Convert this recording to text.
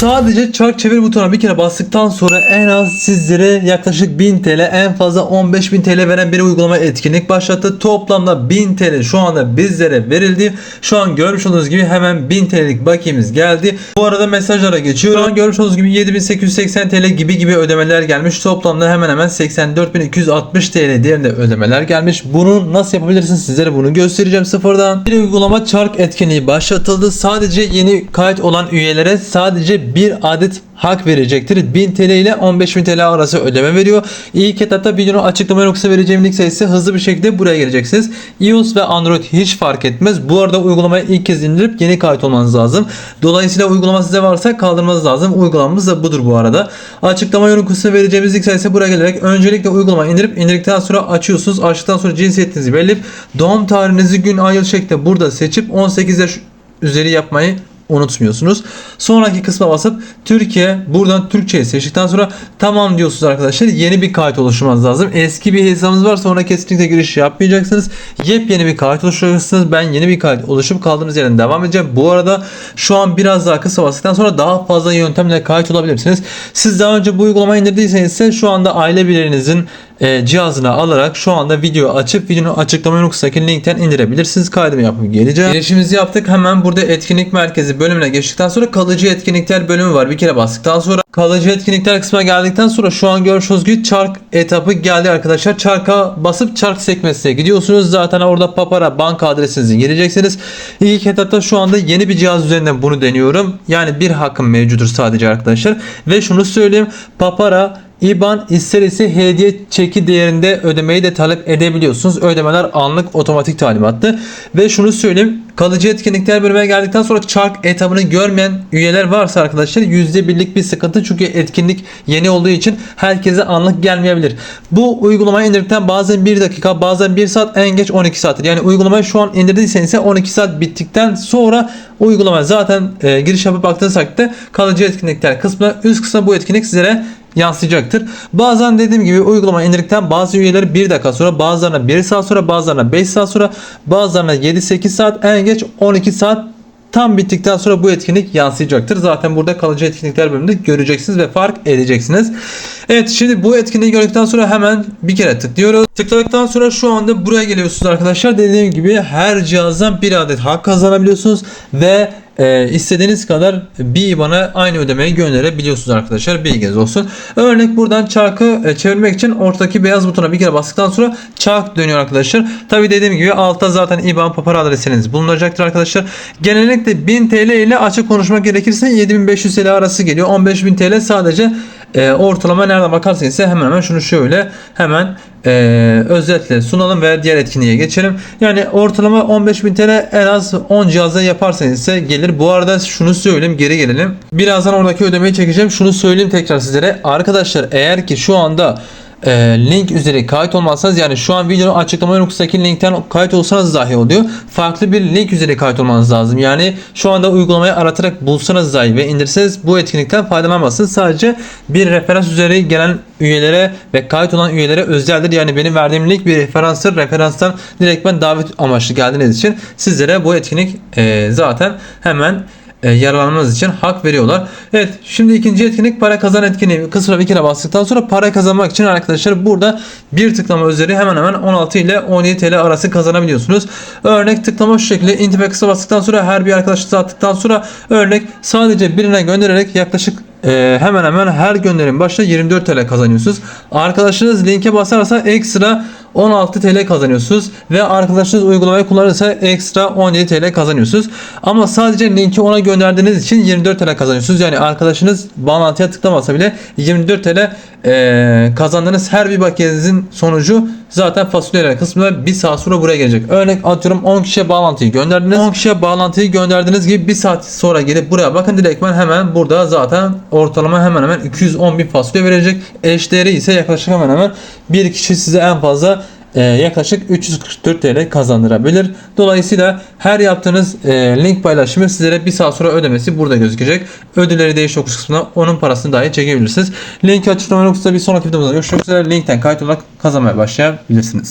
Sadece çark çevir butonuna bir kere bastıktan sonra en az sizlere yaklaşık 1000 TL en fazla 15.000 TL veren bir uygulama etkinlik başlattı. Toplamda 1000 TL şu anda bizlere verildi. Şu an görmüş olduğunuz gibi hemen 1000 TL'lik bakiyemiz geldi. Bu arada mesajlara geçiyorum. Şu an görmüş olduğunuz gibi 7880 TL gibi gibi ödemeler gelmiş. Toplamda hemen hemen 84.260 TL değerinde ödemeler gelmiş. Bunu nasıl yapabilirsiniz sizlere bunu göstereceğim sıfırdan. Bir uygulama çark etkinliği başlatıldı. Sadece yeni kayıt olan üyelere sadece bir adet hak verecektir. 1000 TL ile 15.000 TL arası ödeme veriyor. İlk etapta videonun açıklama yoksa vereceğim link sayısı hızlı bir şekilde buraya geleceksiniz. iOS ve Android hiç fark etmez. Bu arada uygulamayı ilk kez indirip yeni kayıt olmanız lazım. Dolayısıyla uygulama size varsa kaldırmanız lazım. Uygulamamız da budur bu arada. Açıklama yorum kısmına vereceğimiz link sayısı buraya gelerek öncelikle uygulamayı indirip indirdikten sonra açıyorsunuz. Açtıktan sonra cinsiyetinizi belirleyip doğum tarihinizi gün ay yıl şeklinde burada seçip 18 yaş üzeri yapmayı unutmuyorsunuz. Sonraki kısma basıp Türkiye buradan Türkçeyi seçtikten sonra tamam diyorsunuz arkadaşlar. Yeni bir kayıt oluşturmanız lazım. Eski bir hesabınız varsa ona kesinlikle giriş yapmayacaksınız. Yepyeni bir kayıt oluşturacaksınız. Ben yeni bir kayıt oluşup kaldığımız yerden devam edeceğim. Bu arada şu an biraz daha kısa bastıktan sonra daha fazla yöntemle kayıt olabilirsiniz. Siz daha önce bu uygulamayı indirdiyseniz ise şu anda aile bireylerinizin e, cihazına alarak şu anda video açıp videonun açıklama yoksaki linkten indirebilirsiniz. Kaydımı yapıp geleceğim. Girişimizi yaptık. Hemen burada etkinlik merkezi bölümüne geçtikten sonra kalıcı etkinlikler bölümü var. Bir kere bastıktan sonra kalıcı etkinlikler kısmına geldikten sonra şu an görüşünüz gibi çark etapı geldi arkadaşlar. Çarka basıp çark sekmesine gidiyorsunuz. Zaten orada papara banka adresinizi gireceksiniz. İlk etapta şu anda yeni bir cihaz üzerinden bunu deniyorum. Yani bir hakkım mevcuttur sadece arkadaşlar. Ve şunu söyleyeyim. Papara IBAN ister ise hediye çeki değerinde ödemeyi de talep edebiliyorsunuz. Ödemeler anlık otomatik talimattı. Ve şunu söyleyeyim. Kalıcı etkinlikler bölümüne geldikten sonra çark etabını görmeyen üyeler varsa arkadaşlar %1'lik bir sıkıntı. Çünkü etkinlik yeni olduğu için herkese anlık gelmeyebilir. Bu uygulamayı indirdikten bazen 1 dakika bazen 1 saat en geç 12 saattir. Yani uygulamayı şu an indirdiysen ise 12 saat bittikten sonra uygulama zaten e, giriş yapıp baktığınız takdirde kalıcı etkinlikler kısmına üst kısmına bu etkinlik sizlere yansıyacaktır. Bazen dediğim gibi uygulama indirdikten bazı üyeleri 1 dakika sonra bazılarına 1 saat sonra bazılarına 5 saat sonra bazılarına 7-8 saat en geç 12 saat tam bittikten sonra bu etkinlik yansıyacaktır. Zaten burada kalıcı etkinlikler bölümünde göreceksiniz ve fark edeceksiniz. Evet şimdi bu etkinliği gördükten sonra hemen bir kere tıklıyoruz. Tıkladıktan sonra şu anda buraya geliyorsunuz arkadaşlar. Dediğim gibi her cihazdan bir adet hak kazanabiliyorsunuz ve e, istediğiniz kadar bir IBAN'a aynı ödemeyi gönderebiliyorsunuz arkadaşlar. Bilginiz olsun. Örnek buradan çarkı e, çevirmek için ortadaki beyaz butona bir kere bastıktan sonra çark dönüyor arkadaşlar. Tabi dediğim gibi altta zaten IBAN papara adresiniz bulunacaktır arkadaşlar. Genellikle 1000 TL ile açık konuşmak gerekirse 7500 TL arası geliyor. 15000 TL sadece e, ortalama nereden bakarsanız hemen hemen şunu şöyle hemen e, özetle sunalım ve diğer etkinliğe geçelim. Yani ortalama 15.000 TL en az 10 cihazda yaparsanız ise gelir. Bu arada şunu söyleyeyim geri gelelim. Birazdan oradaki ödemeyi çekeceğim. Şunu söyleyeyim tekrar sizlere. Arkadaşlar eğer ki şu anda e, link üzeri kayıt olmazsanız yani şu an videonun açıklama yoksaki linkten kayıt olsanız dahi oluyor. Farklı bir link üzeri kayıt olmanız lazım. Yani şu anda uygulamayı aratarak bulsanız dahi ve indirseniz bu etkinlikten faydalanamazsınız. Sadece bir referans üzeri gelen üyelere ve kayıt olan üyelere özeldir. Yani benim verdiğim link bir referanstır. Referanstan direkt ben davet amaçlı geldiğiniz için sizlere bu etkinlik e, zaten hemen e, yararlanmanız için hak veriyorlar. Evet şimdi ikinci etkinlik para kazan etkinliği kısmına bir kere bastıktan sonra para kazanmak için arkadaşlar burada bir tıklama üzeri hemen hemen 16 ile 17 TL arası kazanabiliyorsunuz. Örnek tıklama şu şekilde intipe kısa bastıktan sonra her bir arkadaşınıza attıktan sonra örnek sadece birine göndererek yaklaşık e, hemen hemen her gönderim başına 24 TL kazanıyorsunuz. Arkadaşınız linke basarsa ekstra 16 TL kazanıyorsunuz ve arkadaşınız uygulamayı kullanırsa ekstra 17 TL kazanıyorsunuz. Ama sadece linki ona gönderdiğiniz için 24 TL kazanıyorsunuz. Yani arkadaşınız bağlantıya tıklamasa bile 24 TL e, kazandığınız her bir bakiyenizin sonucu zaten fasulyeler kısmında bir saat sonra buraya gelecek. Örnek atıyorum 10 kişiye bağlantıyı gönderdiniz. 10 kişiye bağlantıyı gönderdiğiniz gibi bir saat sonra gelip buraya bakın direktmen hemen burada zaten ortalama hemen hemen 210 bin fasulye verecek. Eş değeri ise yaklaşık hemen hemen bir kişi size en fazla e, yaklaşık 344 TL kazandırabilir. Dolayısıyla her yaptığınız e, link paylaşımı sizlere bir saat sonra ödemesi burada gözükecek. Ödülleri değiş tokuş kısmına onun parasını dahi çekebilirsiniz. Linki açıklama noktasında bir sonraki videomuzda görüşmek üzere. Linkten kayıt olarak kazanmaya başlayabilirsiniz.